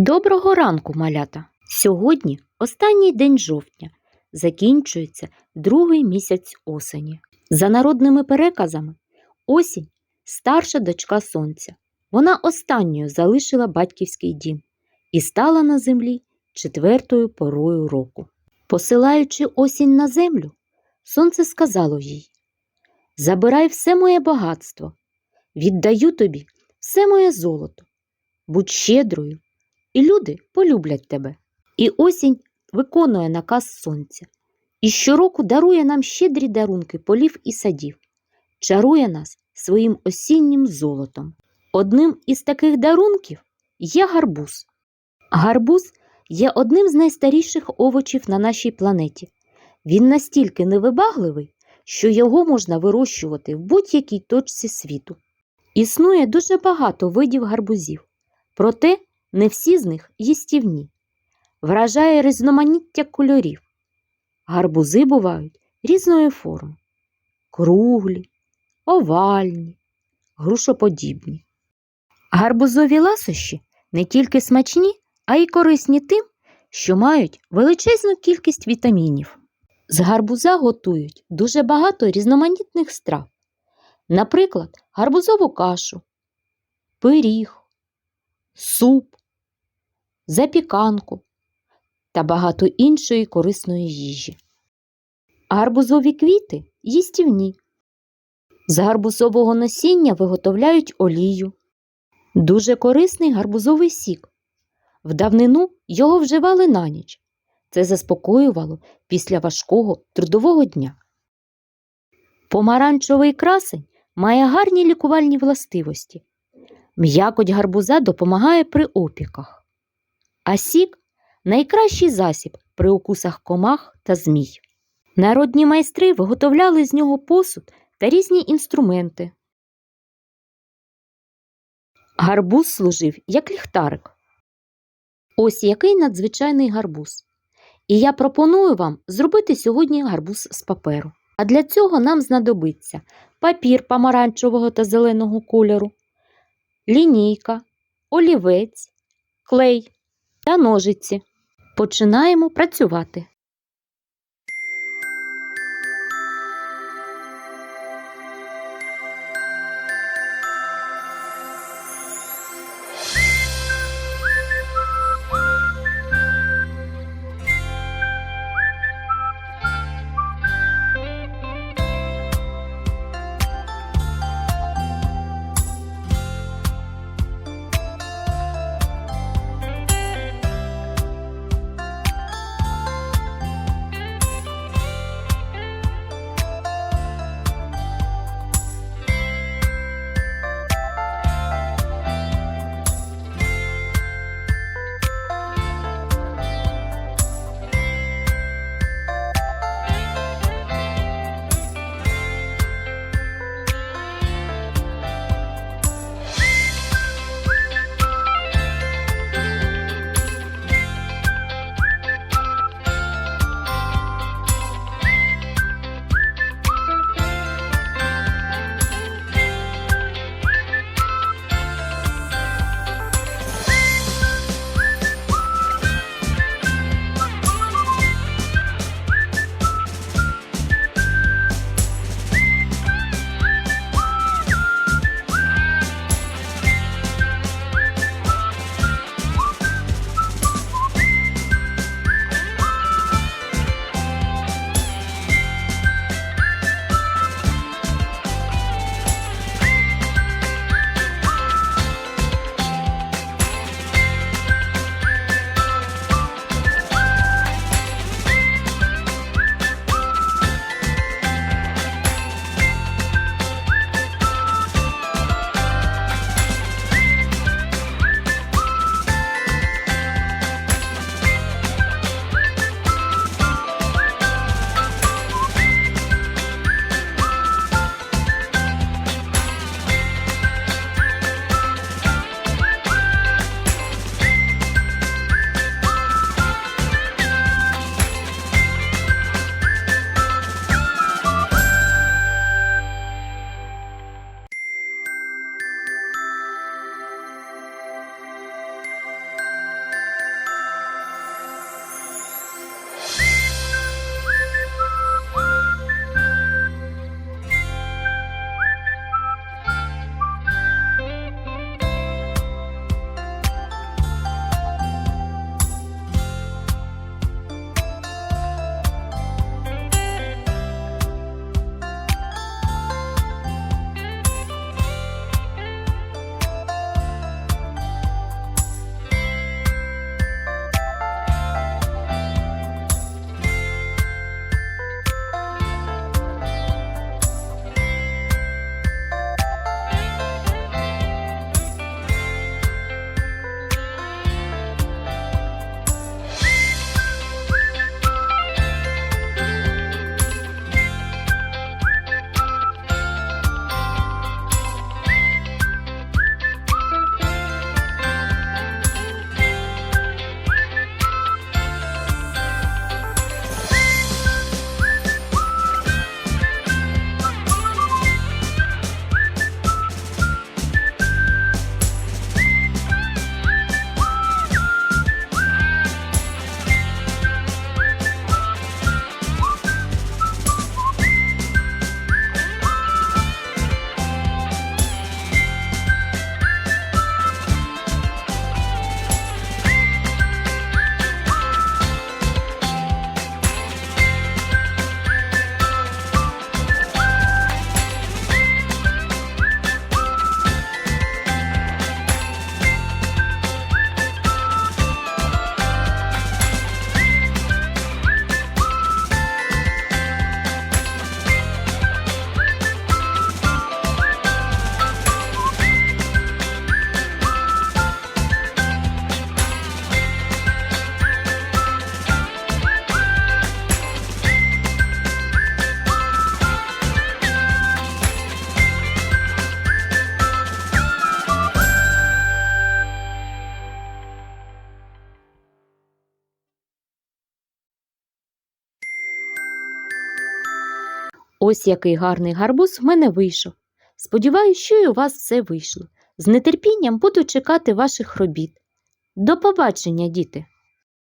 Доброго ранку, малята! Сьогодні останній день жовтня. Закінчується другий місяць осені. За народними переказами, осінь старша дочка сонця. Вона останньою залишила батьківський дім і стала на землі четвертою порою року. Посилаючи осінь на землю, сонце сказало їй: Забирай все моє багатство, віддаю тобі все моє золото, будь щедрою, і люди полюблять тебе. І осінь виконує наказ сонця. І щороку дарує нам щедрі дарунки полів і садів, чарує нас своїм осіннім золотом. Одним із таких дарунків є гарбуз. Гарбуз є одним з найстаріших овочів на нашій планеті. Він настільки невибагливий, що його можна вирощувати в будь-якій точці світу. Існує дуже багато видів гарбузів, проте не всі з них їстівні. Вражає різноманіття кольорів. Гарбузи бувають різної форми: круглі, овальні, грушоподібні. Гарбузові ласощі не тільки смачні, а й корисні тим, що мають величезну кількість вітамінів. З гарбуза готують дуже багато різноманітних страв, наприклад, гарбузову кашу, пиріг, суп, запіканку та багато іншої корисної їжі. Гарбузові квіти їстівні. З гарбузового насіння виготовляють олію. Дуже корисний гарбузовий сік. В давнину його вживали на ніч. Це заспокоювало після важкого трудового дня. Помаранчевий красень має гарні лікувальні властивості. М'якоть гарбуза допомагає при опіках, а сік найкращий засіб при укусах комах та змій. Народні майстри виготовляли з нього посуд та різні інструменти. Гарбуз служив як ліхтарик. Ось який надзвичайний гарбуз. І я пропоную вам зробити сьогодні гарбуз з паперу. А для цього нам знадобиться папір помаранчевого та зеленого кольору, лінійка, олівець, клей та ножиці. Починаємо працювати. Ось який гарний гарбуз в мене вийшов. Сподіваюсь, що і у вас все вийшло. З нетерпінням буду чекати ваших робіт. До побачення, діти!